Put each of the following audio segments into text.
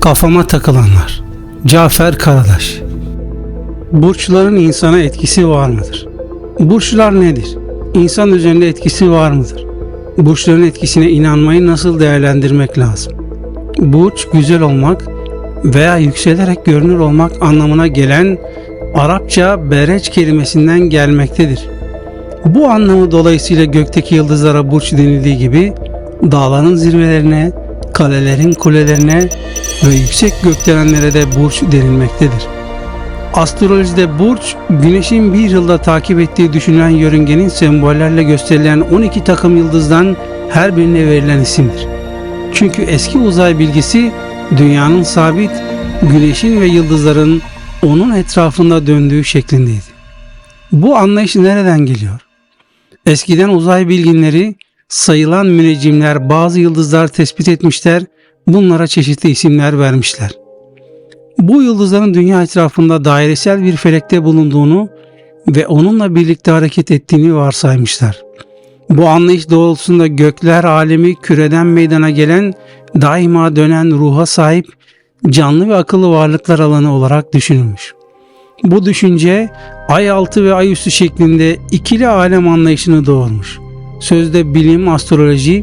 Kafama takılanlar. Cafer Karadaş. Burçların insana etkisi var mıdır? Burçlar nedir? İnsan üzerinde etkisi var mıdır? Burçların etkisine inanmayı nasıl değerlendirmek lazım? Burç güzel olmak veya yükselerek görünür olmak anlamına gelen Arapça bereç kelimesinden gelmektedir. Bu anlamı dolayısıyla gökteki yıldızlara burç denildiği gibi dağların zirvelerine, kalelerin kulelerine ve yüksek gökdelenlere de burç denilmektedir. Astrolojide burç, güneşin bir yılda takip ettiği düşünülen yörüngenin sembollerle gösterilen 12 takım yıldızdan her birine verilen isimdir. Çünkü eski uzay bilgisi dünyanın sabit, güneşin ve yıldızların onun etrafında döndüğü şeklindeydi. Bu anlayış nereden geliyor? Eskiden uzay bilginleri sayılan müneccimler bazı yıldızlar tespit etmişler, bunlara çeşitli isimler vermişler. Bu yıldızların dünya etrafında dairesel bir felekte bulunduğunu ve onunla birlikte hareket ettiğini varsaymışlar. Bu anlayış doğrultusunda gökler alemi küreden meydana gelen, daima dönen ruha sahip canlı ve akıllı varlıklar alanı olarak düşünülmüş. Bu düşünce ay altı ve ay üstü şeklinde ikili alem anlayışını doğurmuş. Sözde bilim, astroloji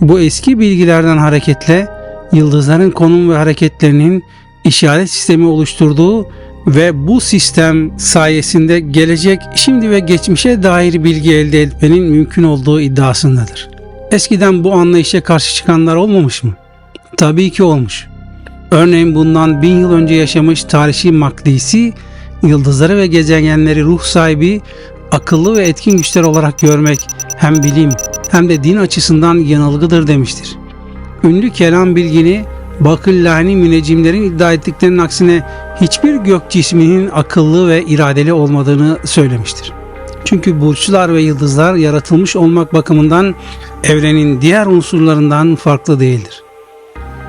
bu eski bilgilerden hareketle yıldızların konum ve hareketlerinin işaret sistemi oluşturduğu ve bu sistem sayesinde gelecek, şimdi ve geçmişe dair bilgi elde etmenin mümkün olduğu iddiasındadır. Eskiden bu anlayışa karşı çıkanlar olmamış mı? Tabii ki olmuş. Örneğin bundan bin yıl önce yaşamış tarihi Makdisi, yıldızları ve gezegenleri ruh sahibi, akıllı ve etkin güçler olarak görmek hem bilim hem de din açısından yanılgıdır demiştir. Ünlü kelam bilgini Bakillani müneccimlerin iddia ettiklerinin aksine hiçbir gök cisminin akıllı ve iradeli olmadığını söylemiştir. Çünkü burçlar ve yıldızlar yaratılmış olmak bakımından evrenin diğer unsurlarından farklı değildir.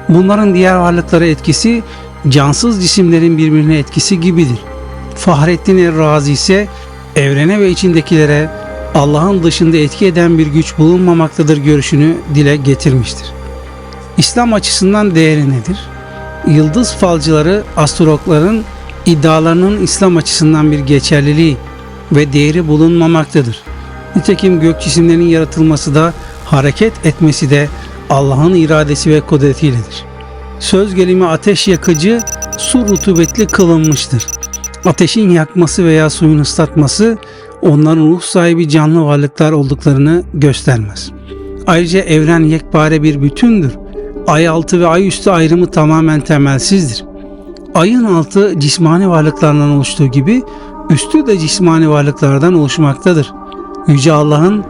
Bunların diğer varlıklara etkisi cansız cisimlerin birbirine etkisi gibidir. Fahrettin Er-Razi ise evrene ve içindekilere Allah'ın dışında etki eden bir güç bulunmamaktadır görüşünü dile getirmiştir. İslam açısından değeri nedir? Yıldız falcıları astrologların iddialarının İslam açısından bir geçerliliği ve değeri bulunmamaktadır. Nitekim gök cisimlerinin yaratılması da hareket etmesi de Allah'ın iradesi ve kudretiyledir. Söz gelimi ateş yakıcı, su rutubetli kılınmıştır. Ateşin yakması veya suyun ıslatması onların ruh sahibi canlı varlıklar olduklarını göstermez. Ayrıca evren yekpare bir bütündür. Ay altı ve ay üstü ayrımı tamamen temelsizdir. Ayın altı cismani varlıklardan oluştuğu gibi üstü de cismani varlıklardan oluşmaktadır. Yüce Allah'ın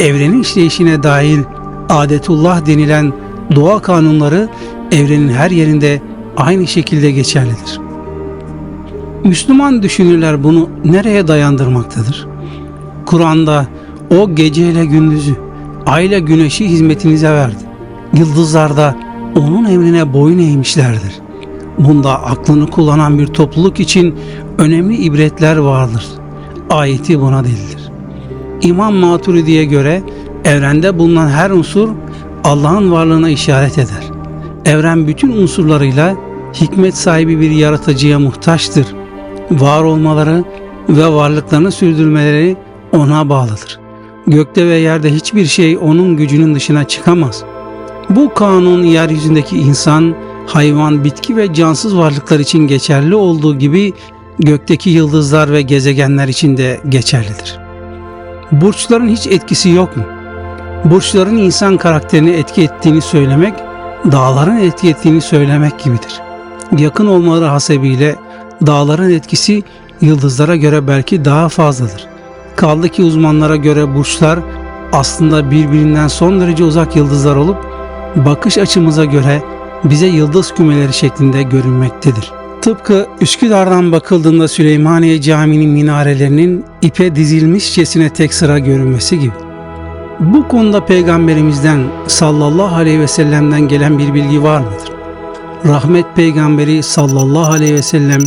evrenin işleyişine dahil adetullah denilen doğa kanunları evrenin her yerinde aynı şekilde geçerlidir. Müslüman düşünürler bunu nereye dayandırmaktadır? Kur'an'da o geceyle gündüzü, ayla güneşi hizmetinize verdi. Yıldızlarda onun emrine boyun eğmişlerdir. Bunda aklını kullanan bir topluluk için önemli ibretler vardır. Ayeti buna delildir. İmam Maturidi'ye göre evrende bulunan her unsur Allah'ın varlığına işaret eder. Evren bütün unsurlarıyla hikmet sahibi bir yaratıcıya muhtaçtır. Var olmaları ve varlıklarını sürdürmeleri ona bağlıdır. Gökte ve yerde hiçbir şey onun gücünün dışına çıkamaz. Bu kanun yeryüzündeki insan, hayvan, bitki ve cansız varlıklar için geçerli olduğu gibi gökteki yıldızlar ve gezegenler için de geçerlidir. Burçların hiç etkisi yok mu? Burçların insan karakterini etki ettiğini söylemek, dağların etki ettiğini söylemek gibidir. Yakın olmaları hasebiyle dağların etkisi yıldızlara göre belki daha fazladır. Kaldı ki uzmanlara göre burçlar aslında birbirinden son derece uzak yıldızlar olup bakış açımıza göre bize yıldız kümeleri şeklinde görünmektedir. Tıpkı Üsküdar'dan bakıldığında Süleymaniye Camii'nin minarelerinin ipe dizilmişçesine tek sıra görünmesi gibi. Bu konuda peygamberimizden sallallahu aleyhi ve sellem'den gelen bir bilgi var mıdır? Rahmet peygamberi sallallahu aleyhi ve sellem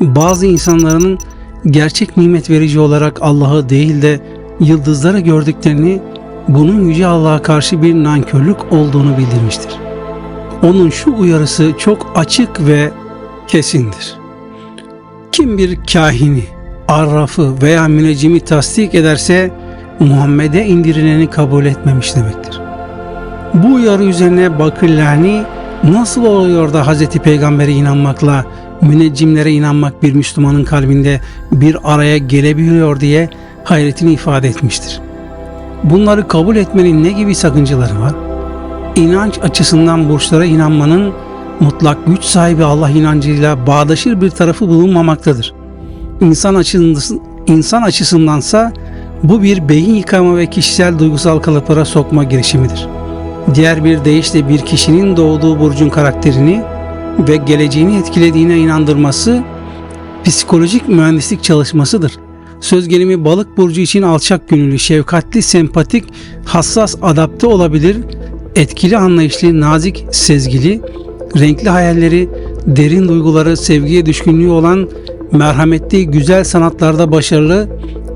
bazı insanların gerçek nimet verici olarak Allah'ı değil de yıldızları gördüklerini bunun Yüce Allah'a karşı bir nankörlük olduğunu bildirmiştir. Onun şu uyarısı çok açık ve kesindir. Kim bir kahini, arrafı veya müneccimi tasdik ederse Muhammed'e indirileni kabul etmemiş demektir. Bu uyarı üzerine Bakırlani nasıl oluyor da Hz. Peygamber'e inanmakla müneccimlere inanmak bir Müslümanın kalbinde bir araya gelebiliyor diye hayretini ifade etmiştir. Bunları kabul etmenin ne gibi sakıncaları var? İnanç açısından burçlara inanmanın mutlak güç sahibi Allah inancıyla bağdaşır bir tarafı bulunmamaktadır. İnsan açısından, insan açısındansa bu bir beyin yıkama ve kişisel duygusal kalıplara sokma girişimidir. Diğer bir deyişle bir kişinin doğduğu burcun karakterini ve geleceğini etkilediğine inandırması psikolojik mühendislik çalışmasıdır. Söz gelimi balık burcu için alçak gönüllü, şefkatli, sempatik, hassas, adapte olabilir, etkili anlayışlı, nazik, sezgili, renkli hayalleri, derin duyguları, sevgiye düşkünlüğü olan, merhametli, güzel sanatlarda başarılı,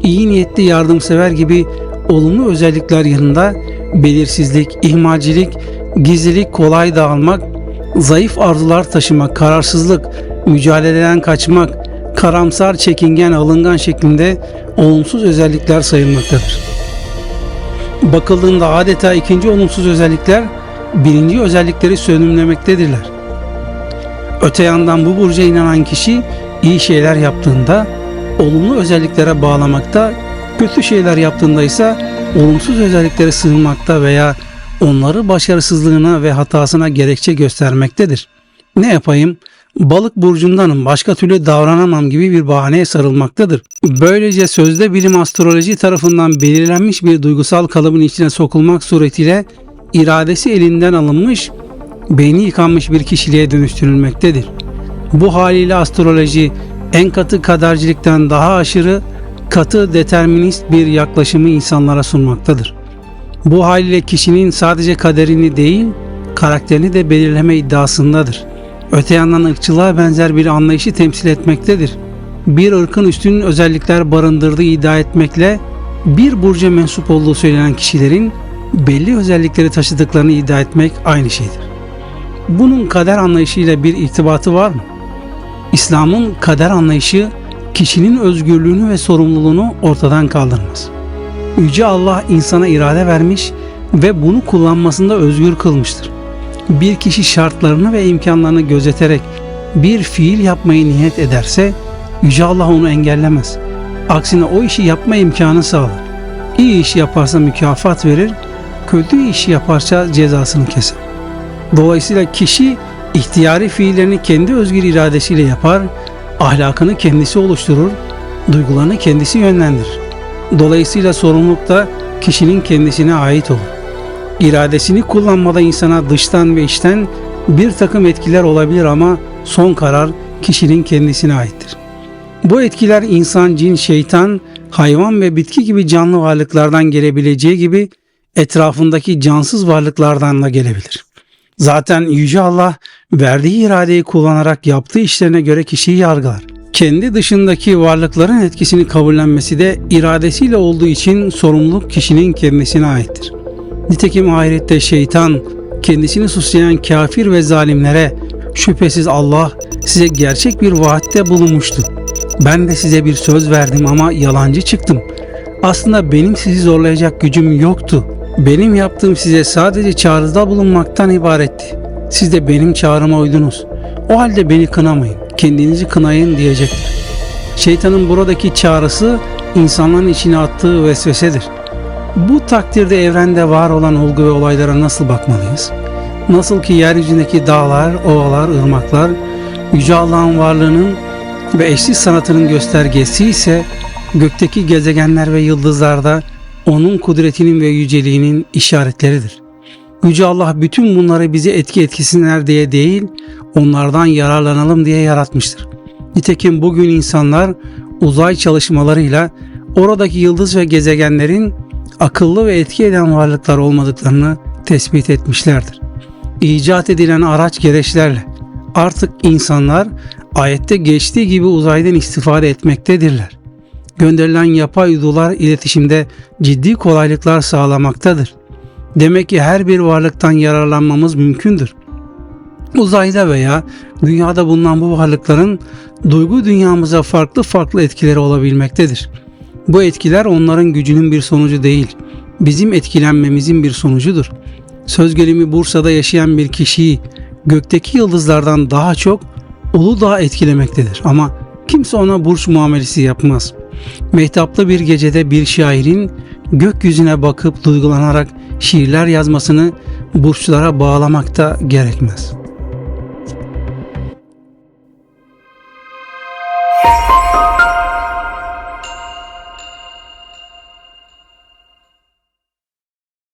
iyi niyetli, yardımsever gibi olumlu özellikler yanında belirsizlik, ihmalcilik, gizlilik, kolay dağılmak, zayıf arzular taşımak, kararsızlık, mücadeleden kaçmak, karamsar, çekingen, alıngan şeklinde olumsuz özellikler sayılmaktadır. Bakıldığında adeta ikinci olumsuz özellikler birinci özellikleri sönümlemektedirler. Öte yandan bu burca inanan kişi iyi şeyler yaptığında olumlu özelliklere bağlamakta, kötü şeyler yaptığında ise olumsuz özelliklere sığınmakta veya onları başarısızlığına ve hatasına gerekçe göstermektedir. Ne yapayım? Balık burcundanım, başka türlü davranamam gibi bir bahaneye sarılmaktadır. Böylece sözde bilim astroloji tarafından belirlenmiş bir duygusal kalıbın içine sokulmak suretiyle iradesi elinden alınmış, beyni yıkanmış bir kişiliğe dönüştürülmektedir. Bu haliyle astroloji en katı kadercilikten daha aşırı, katı determinist bir yaklaşımı insanlara sunmaktadır. Bu haliyle kişinin sadece kaderini değil, karakterini de belirleme iddiasındadır. Öte yandan ırkçılığa benzer bir anlayışı temsil etmektedir. Bir ırkın üstün özellikler barındırdığı iddia etmekle bir burca mensup olduğu söylenen kişilerin belli özellikleri taşıdıklarını iddia etmek aynı şeydir. Bunun kader anlayışıyla bir irtibatı var mı? İslam'ın kader anlayışı kişinin özgürlüğünü ve sorumluluğunu ortadan kaldırmaz. Yüce Allah insana irade vermiş ve bunu kullanmasında özgür kılmıştır. Bir kişi şartlarını ve imkanlarını gözeterek bir fiil yapmayı niyet ederse Yüce Allah onu engellemez. Aksine o işi yapma imkanı sağlar. İyi iş yaparsa mükafat verir, kötü işi yaparsa cezasını keser. Dolayısıyla kişi ihtiyari fiillerini kendi özgür iradesiyle yapar, ahlakını kendisi oluşturur, duygularını kendisi yönlendirir. Dolayısıyla sorumluluk da kişinin kendisine ait olur. İradesini kullanmada insana dıştan ve içten bir takım etkiler olabilir ama son karar kişinin kendisine aittir. Bu etkiler insan, cin, şeytan, hayvan ve bitki gibi canlı varlıklardan gelebileceği gibi etrafındaki cansız varlıklardan da gelebilir. Zaten Yüce Allah verdiği iradeyi kullanarak yaptığı işlerine göre kişiyi yargılar. Kendi dışındaki varlıkların etkisini kabullenmesi de iradesiyle olduğu için sorumluluk kişinin kendisine aittir. Nitekim ahirette şeytan kendisini suslayan kafir ve zalimlere şüphesiz Allah size gerçek bir vaatte bulunmuştu. Ben de size bir söz verdim ama yalancı çıktım. Aslında benim sizi zorlayacak gücüm yoktu. Benim yaptığım size sadece çağrıda bulunmaktan ibaretti. Siz de benim çağrıma uydunuz. O halde beni kınamayın, kendinizi kınayın diyecektir. Şeytanın buradaki çağrısı insanların içine attığı vesvesedir. Bu takdirde evrende var olan olgu ve olaylara nasıl bakmalıyız? Nasıl ki yeryüzündeki dağlar, ovalar, ırmaklar Yüce Allah'ın varlığının ve eşsiz sanatının göstergesi ise gökteki gezegenler ve yıldızlarda onun kudretinin ve yüceliğinin işaretleridir. Yüce Allah bütün bunları bizi etki etkisinler diye değil, onlardan yararlanalım diye yaratmıştır. Nitekim bugün insanlar uzay çalışmalarıyla oradaki yıldız ve gezegenlerin akıllı ve etki eden varlıklar olmadıklarını tespit etmişlerdir. İcat edilen araç gereçlerle artık insanlar ayette geçtiği gibi uzaydan istifade etmektedirler. gönderilen yapay uydular iletişimde ciddi kolaylıklar sağlamaktadır. Demek ki her bir varlıktan yararlanmamız mümkündür. Uzayda veya dünyada bulunan bu varlıkların duygu dünyamıza farklı farklı etkileri olabilmektedir. Bu etkiler onların gücünün bir sonucu değil, bizim etkilenmemizin bir sonucudur. Söz gelimi Bursa'da yaşayan bir kişiyi gökteki yıldızlardan daha çok Uludağ etkilemektedir ama kimse ona burç muamelesi yapmaz. Mehtaplı bir gecede bir şairin gökyüzüne bakıp duygulanarak şiirler yazmasını burçlara bağlamak da gerekmez.''